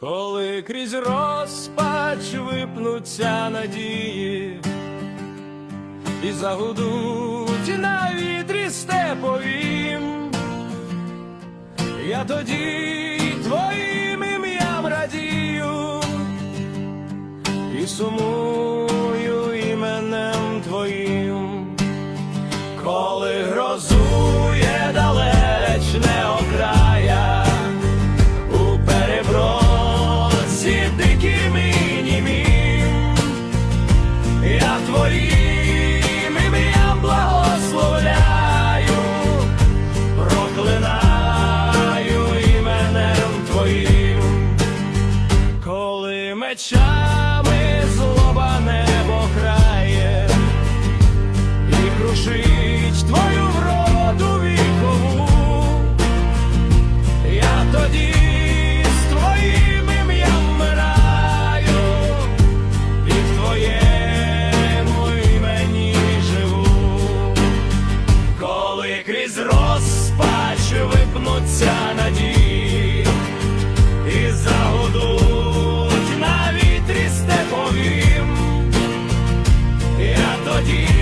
Коли крізь розпач випнуться надії, і загудуть на вітрі степовім, я тоді твоїм ім'ям радію і сумую Очами злоба небо крає і крушить твою вроду вікову, я тоді з твоїм ім'ям вмираю і в твоєму імені живу, коли крізь розпач випнуться надії. надії.